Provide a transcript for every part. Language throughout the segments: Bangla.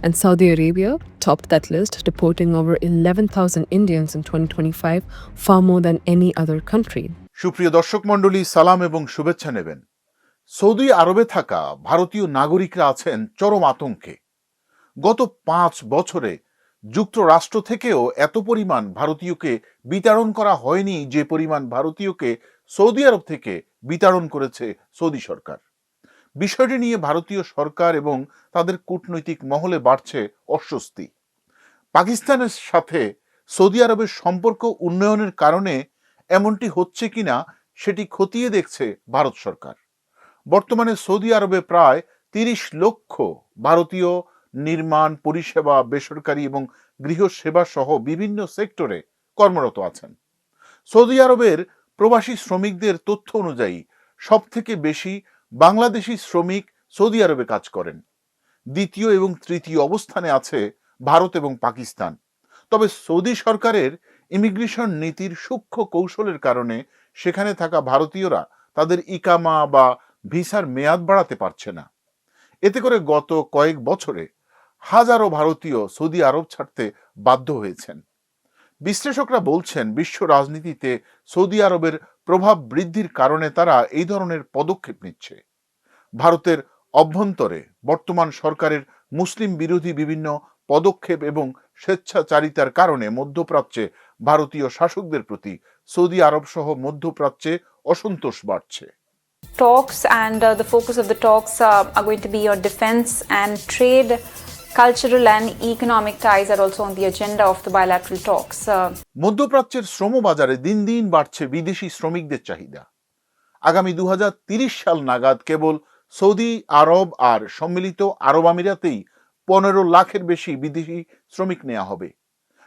And Saudi Arabia topped that list, deporting over 11,000 Indians in 2025, far more than any other country. সুপ্রিয় দর্শক মণ্ডলী সালাম এবং শুভেচ্ছা নেবেন। সৌদি আরবে থাকা ভারতীয় নাগরিকরা আছেন চরম আতঙ্কে। গত পাঁচ বছরে যুক্তরাষ্ট্র থেকেও এত পরিমাণ ভারতীয়কে বিতাড়ন করা হয়নি যে পরিমাণ ভারতীয়কে সৌদি আরব থেকে বিতাড়ন করেছে সৌদি সরকার। বিষয়টি নিয়ে ভারতীয় সরকার এবং তাদের কূটনৈতিক মহলে বাড়ছে অস্বস্তি। পাকিস্তানের সাথে সৌদি আরবের সম্পর্ক উন্নয়নের কারণে এমনটি হচ্ছে কিনা সেটি খতিয়ে দেখছে ভারত সরকার। বর্তমানে সৌদি আরবে প্রায় তিরিশ লক্ষ ভারতীয় নির্মাণ, পরিষেবা, বেসরকারি এবং গৃহসেবা সহ বিভিন্ন সেক্টরে কর্মরত আছেন। সৌদি আরবের প্রবাসী শ্রমিকদের তথ্য অনুযায়ী সবথেকে বেশি বাংলাদেশি শ্রমিক সৌদি আরবে কাজ করেন। দ্বিতীয় এবং তৃতীয় অবস্থানে আছে ভারত এবং পাকিস্তান। তবে সৌদি সরকারের ইমিগ্রেশন নীতির সূক্ষ্ম কৌশলের কারণে সেখানে থাকা ভারতীয়রা তাদের ইকামা বা ভিসার মেয়াদ বাড়াতে পারছে না। এতে করে গত কয়েক বছরে হাজারো ভারতীয় সৌদি আরব ছাড়তে বাধ্য হয়েছেন। বিশ্লেষকরা বলছেন, বিশ্ব রাজনীতিতে সৌদি আরবের প্রভাব বৃদ্ধির কারণে তারা এই ধরনের পদক্ষেপ নিচ্ছে। ভারতের অভ্যন্তরে বর্তমান সরকারের মুসলিম বিরোধী বিভিন্ন পদক্ষেপ এবং স্বেচ্ছাচারিতার কারণে মধ্যপ্রাচ্যে ভারতীয় শাসকদের প্রতি সৌদি আরব সহ মধ্যপ্রাচ্যে অসন্তোষ বাড়ছে। Talks and uh, the focus of the talks uh, are going to be on defense and trade cultural and economic ties are also on the agenda of the bilateral talks uh, মধ্যপ্রাচ্যের শ্রম বাজারে দিন দিন বাড়ছে বিদেশি শ্রমিকদের চাহিদা। আগামী দু সাল নাগাদ কেবল সৌদি আরব আর সম্মিলিত আরব আমিরাতেই পনেরো লাখের বেশি বিদেশি শ্রমিক নেওয়া হবে।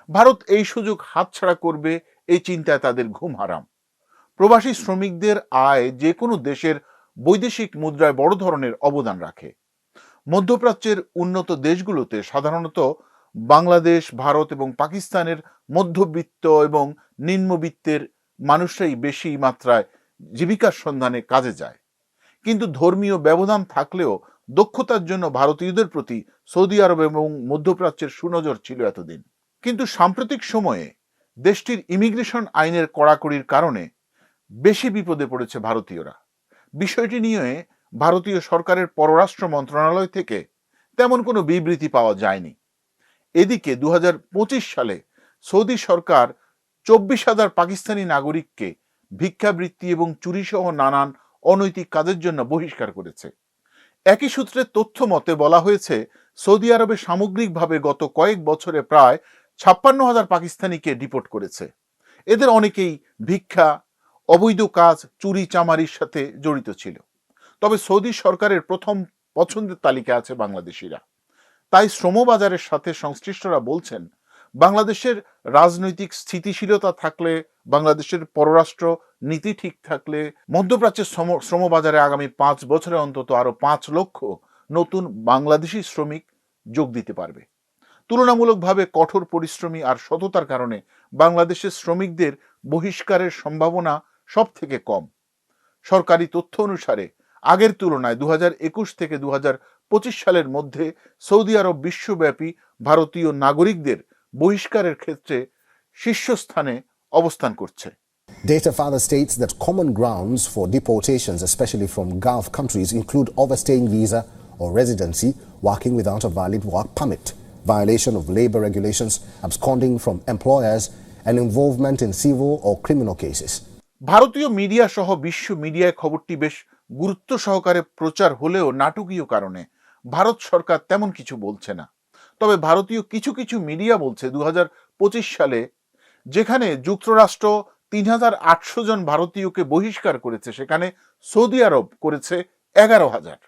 ভারত এই সুযোগ হাতছাড়া করবে এই চিন্তায় তাদের ঘুম হারাম। প্রবাসী শ্রমিকদের আয় যে কোনো দেশের বৈদেশিক মুদ্রায় বড় ধরনের অবদান রাখে। মধ্যপ্রাচ্যের উন্নত দেশগুলোতে সাধারণত বাংলাদেশ, ভারত এবং পাকিস্তানের মধ্যবিত্ত এবং নিম্নবিত্তের মানুষরাই বেশি মাত্রায় জীবিকার সন্ধানে কাজে যায়। কিন্তু ধর্মীয় ব্যবধান থাকলেও দক্ষতার জন্য ভারতীয়দের প্রতি সৌদি আরব এবং মধ্যপ্রাচ্যের সুনজর ছিল এতদিন। কিন্তু সাম্প্রতিক সময়ে দেশটির ইমিগ্রেশন আইনের কড়াকড়ির কারণে বেশি বিপদে পড়েছে ভারতীয়রা। বিষয়টি নিয়ে ভারতীয় সরকারের পররাষ্ট্র মন্ত্রণালয় থেকে তেমন কোনো বিবৃতি পাওয়া যায়নি। এদিকে দু হাজার পঁচিশ সালে সৌদি সরকার চব্বিশ হাজার পাকিস্তানি নাগরিককে ভিক্ষাবৃত্তি এবং চুরিসহ নানান অনৈতিক কাজের জন্য বহিষ্কার করেছে। একই সূত্রে তথ্য মতে বলা হয়েছে, সৌদি আরবে সামগ্রিকভাবে গত কয়েক বছরে প্রায় ছাপ্পান্ন হাজার পাকিস্তানিকে ডিপোর্ট করেছে। এদের অনেকেই ভিক্ষা, অবৈধ কাজ চুরি চামারির সাথে জড়িত ছিল। তবে সৌদি সরকারের প্রথম পছন্দের তালিকা আছে বাংলাদেশিরা। তাই শ্রমবাজারের সাথে সংশ্লিষ্টরা বলছেন, বাংলাদেশের রাজনৈতিক স্থিতিশীলতা থাকলে, বাংলাদেশের পররাষ্ট্র নীতি ঠিক থাকলে, মধ্যপ্রাচ্যের শ্রমবাজারে আগামী পাঁচ বছরে অন্তত আরও পাঁচ লক্ষ নতুন বাংলাদেশি শ্রমিক যোগ দিতে পারবে। তুলনামূলকভাবে কঠোর পরিশ্রমী আর সততার কারণে বাংলাদেশের শ্রমিকদের বহিষ্কারের সম্ভাবনা সব থেকে কম। সরকারি তথ্য অনুসারে আগের তুলনায় দু হাজার একুশ থেকে দু হাজার পঁচিশ সালের মধ্যে সৌদি আরব বিশ্বব্যাপী ভারতীয় নাগরিকদের বহিষ্কারের ক্ষেত্রে শীর্ষস্থানে অবস্থান করছে Data further states that common grounds for deportations, especially from Gulf countries, include overstaying visa or residency, working without a valid work permit, violation of labor regulations, absconding from employers, and involvement in civil or criminal cases. ভারতীয় মিডিয়া সহ বিশ্ব মিডিয়ায় খবরটি বেশ গুরুত্ব সহকারে প্রচার হলেও নাটকীয় কারণে ভারত সরকার তেমন কিছু বলছে না। তবে ভারতীয় কিছু কিছু মিডিয়া বলছে দু হাজার পঁচিশ সালে যেখানে যুক্তরাষ্ট্র তিন হাজার আটশো জন ভারতীয়কে বহিষ্কার করেছে, সেখানে সৌদি আরব করেছে এগারো হাজার।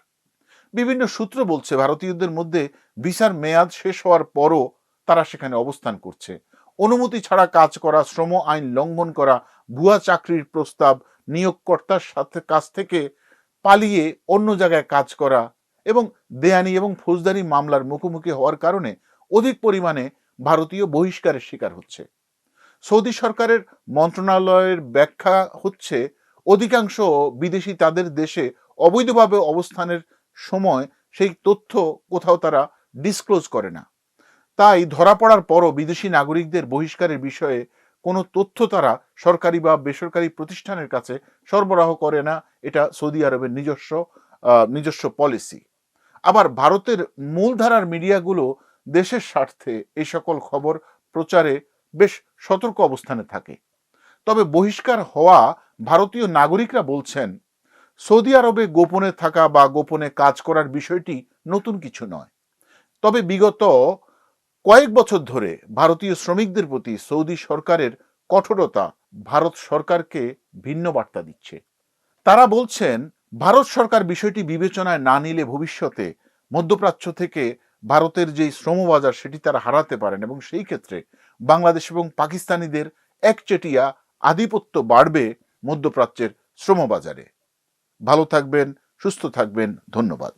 বিভিন্ন সূত্র বলছে ভারতীয়দের মধ্যে ভিসার মেয়াদ শেষ হওয়ার পরও তারা সেখানে অবস্থান করছে। অনুমতি ছাড়া কাজ করা, শ্রম আইন লঙ্ঘন করা, ভুয়া চাকরির প্রস্তাব নিয়োগকর্তার সাথে কাছ থেকে পালিয়ে অন্য জায়গায় কাজ করা এবং দেয়ানি এবং ফৌজদারি মামলার মুখোমুখি হওয়ার কারণে অধিক পরিমাণে ভারতীয় বহিষ্কারের শিকার হচ্ছে। সৌদি সরকারের মন্ত্রণালয়ের ব্যাখ্যা হচ্ছে, অধিকাংশ বিদেশি তাদের দেশে অবৈধভাবে অবস্থানের সময় সেই তথ্য কোথাও তারা ডিসক্লোজ করে না। তাই ধরা পড়ার পরও বিদেশি নাগরিকদের বহিষ্কারের বিষয়ে কোনো তথ্য তারা সরকারি বা বেসরকারি প্রতিষ্ঠানের কাছে সরবরাহ করে না। এটা সৌদি আরবের নিজস্ব নিজস্ব পলিসি। আবার ভারতের মূলধারার মিডিয়াগুলো দেশের স্বার্থে এই সকল খবর প্রচারে বেশ সতর্ক অবস্থানে থাকে। তবে বহিষ্কার হওয়া ভারতীয় নাগরিকরা বলছেন, সৌদি আরবে গোপনে থাকা বা গোপনে কাজ করার বিষয়টি নতুন কিছু নয়। তবে বিগত কয়েক বছর ধরে ভারতীয় শ্রমিকদের প্রতি সৌদি সরকারের কঠোরতা ভারত সরকারকে ভিন্ন বার্তা দিচ্ছে। তারা বলছেন, ভারত সরকার বিষয়টি বিবেচনায় না নিলে ভবিষ্যতে মধ্যপ্রাচ্য থেকে ভারতের যেই শ্রমবাজার সেটি তারা হারাতে পারেন এবং সেই ক্ষেত্রে বাংলাদেশ এবং পাকিস্তানিদের একচেটিয়া আধিপত্য বাড়বে মধ্যপ্রাচ্যের শ্রমবাজারে। ভালো থাকবেন, সুস্থ থাকবেন, ধন্যবাদ।